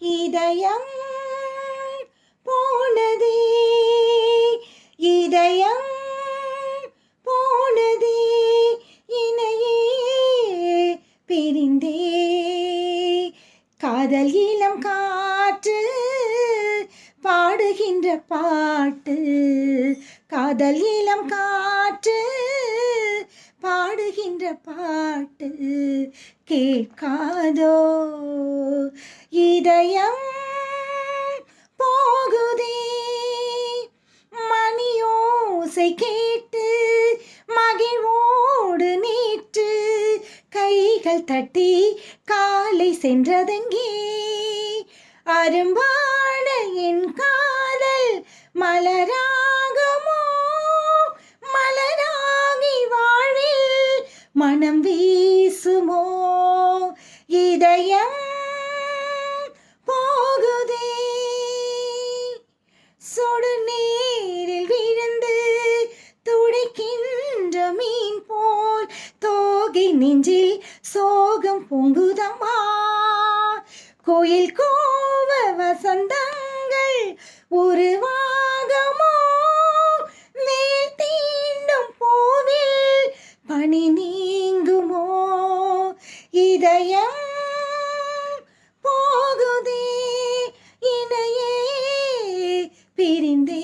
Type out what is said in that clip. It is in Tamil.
இதயம் போனதே இதயம் போனதே இணையே பிரிந்தே. காதல் இளம் காற்று பாடுகின்ற பாட்டு காதல் இளம் காற்று பாடுகின்ற பாட்டு கேட்காதோ இதயம் போகுதே. மணியோசை கேட்டு மகிழ்வோடு நேற்று கைகள் தட்டி காலை சென்றதெங்கே? அரும்பான என் காதல் மலராகமோ? மலராகி வாழில் மனம் வீசுமோ? இதயம் தோகை நெஞ்சில் சோகம் பொங்குதம்மா. கோயில் கோவ வசந்தங்கள் உருவாகமோ மேல் தீண்டும் போவில் பணி நீங்குமோ. இதயம் போகுதே இணையே பிரிந்தே.